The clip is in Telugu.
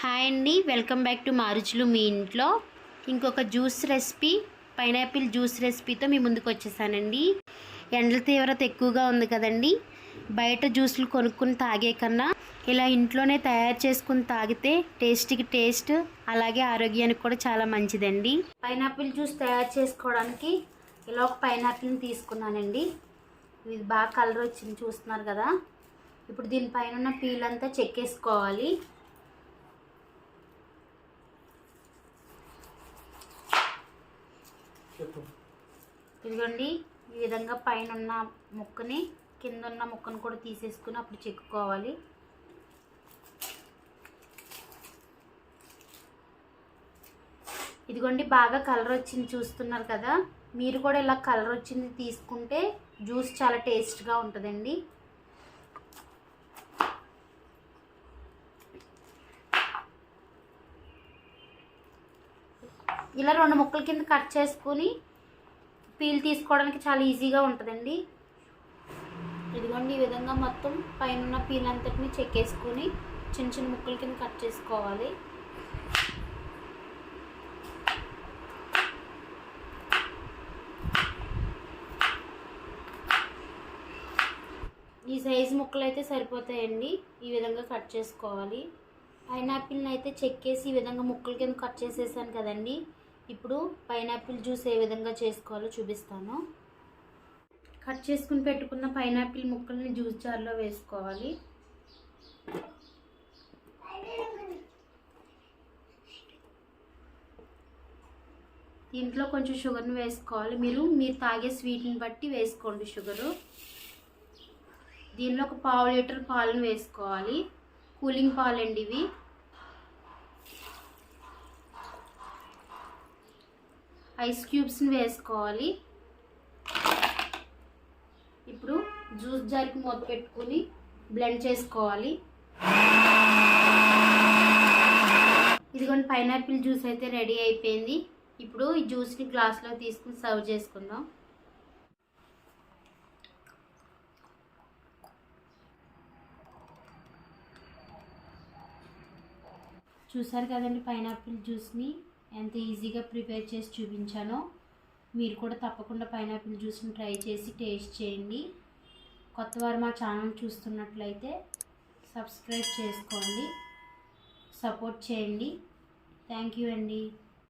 హాయ్ అండి వెల్కమ్ బ్యాక్ టు మారుచులు మీ ఇంట్లో. ఇంకొక జ్యూస్ రెసిపీ పైనాపిల్ జ్యూస్ రెసిపీతో మీ ముందుకు వచ్చేసానండి. ఎండల తీవ్రత ఎక్కువగా ఉంది కదండి. బయట జ్యూస్లు కొనుక్కుని తాగే కన్నా ఇలా ఇంట్లోనే తయారు చేసుకుని తాగితే టేస్ట్కి టేస్ట్ అలాగే ఆరోగ్యానికి కూడా చాలా మంచిదండి. పైనాపిల్ జ్యూస్ తయారు చేసుకోవడానికి ఇలా ఒక పైనాపిల్ని తీసుకున్నానండి. ఇది బాగా కలర్ వచ్చింది చూస్తున్నారు కదా. ఇప్పుడు దీనిపైన ఉన్న పీల్ అంతా చెక్కేసుకోవాలి. చెప్పు. ఇదిగోండి ఈ విధంగా పైన ఉన్న ముక్కని కింద ఉన్న ముక్కను కూడా తీసేసుకుని అప్పుడు చెక్కుకోవాలి. ఇదిగోండి బాగా కలర్ వచ్చింది చూస్తున్నారు కదా. మీరు కూడా ఇలా కలర్ వచ్చింది తీసుకుంటే జ్యూస్ చాలా టేస్ట్గా ఉంటుందండి. ఇలా రెండు ముక్కల కింద కట్ చేసుకుని పీల్ తీసుకోవడానికి చాలా ఈజీగా ఉంటుందండి. ఇదిగోండి ఈ విధంగా మొత్తం పైన ఉన్న పీల్ అంతటిని చెక్కేసుకొని చిన్న చిన్న ముక్కల కింద కట్ చేసుకోవాలి. ఈ సైజు ముక్కలు అయితే సరిపోతాయండి. ఈ విధంగా కట్ చేసుకోవాలి. పైనాపిల్ని అయితే చెక్కేసి ఈ విధంగా ముక్కల కింద కట్ చేసేసాను కదండి. ఇప్పుడు పైనాపిల్ జ్యూస్ ఏ విధంగా చేసుకోవాలో చూపిస్తాను. కట్ చేసుకుని పెట్టుకున్న పైనాపిల్ ముక్కల్ని జ్యూస్ జార్లో వేసుకోవాలి. దీంట్లో కొంచెం షుగర్ని వేసుకోవాలి. మీరు మీరు తాగే స్వీట్ని బట్టి వేసుకోండి షుగరు. దీనిలో ఒక పావు లీటర్ పాలను వేసుకోవాలి. కూలింగ్ పాలండి ఇవి. ఐస్ క్యూబ్స్ని వేసుకోవాలి. ఇప్పుడు జ్యూస్ జార్కి మూత పెట్టుకుని బ్లెండ్ చేసుకోవాలి. ఇదిగోండి పైనాపిల్ జ్యూస్ అయితే రెడీ అయిపోయింది. ఇప్పుడు ఈ జ్యూస్ని గ్లాస్లో తీసుకుని సర్వ్ చేసుకుందాం. చూసారు కదండి పైనాపిల్ జ్యూస్ని? ఎంత ఈజీగా ప్రిపేర్ చేసి చూపించానో మీరు కూడా తప్పకుండా పైనాపిల్ జ్యూస్ని ట్రై చేసి టేస్ట్ చేయండి. కొత్త వారు మా ఛానల్ చూస్తున్నట్లయితే సబ్స్క్రైబ్ చేసుకోండి సపోర్ట్ చేయండి. థ్యాంక్ యూ అండి.